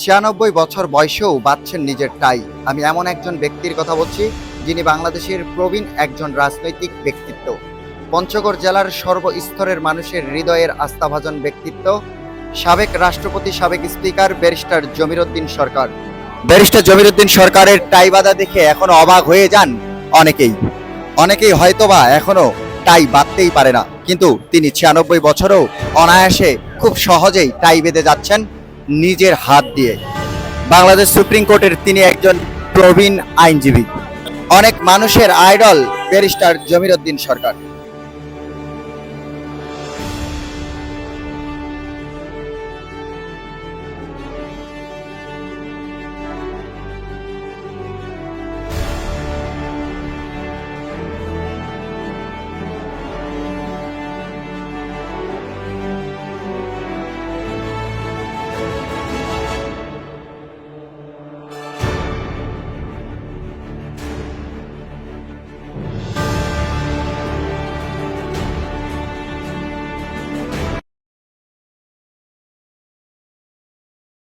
ছিয়ানব্বই বছর বয়সেও বাঁচছেন নিজের টাই। আমি এমন একজন ব্যক্তির কথা বলছি, যিনি বাংলাদেশের প্রবীণ একজন রাজনৈতিক ব্যক্তিত্ব। পঞ্চগড় জেলার সর্বস্তরের মানুষের হৃদয়ের আস্থাভাজন ব্যক্তিত্ব, সাবেক রাষ্ট্রপতি, সাবেক speaker, barrister Jamiruddin Sarkar. Barrister Jamiruddin সরকারের টাই বাঁধা দেখে এখনও অবাক হয়ে যান অনেকেই। অনেকেই হয়তোবা এখনও টাই বাঁধতেই পারে না, কিন্তু তিনি ছিয়ানব্বই বছরও অনায়াসে খুব সহজেই টাই বেঁধে যাচ্ছেন নিজের হাত দিয়ে। বাংলাদেশ সুপ্রিম কোর্টের তিনি একজন প্রবীণ আইনজীবী। অনেক মানুষের আইডল ব্যারিস্টার জমির উদ্দিন সরকার।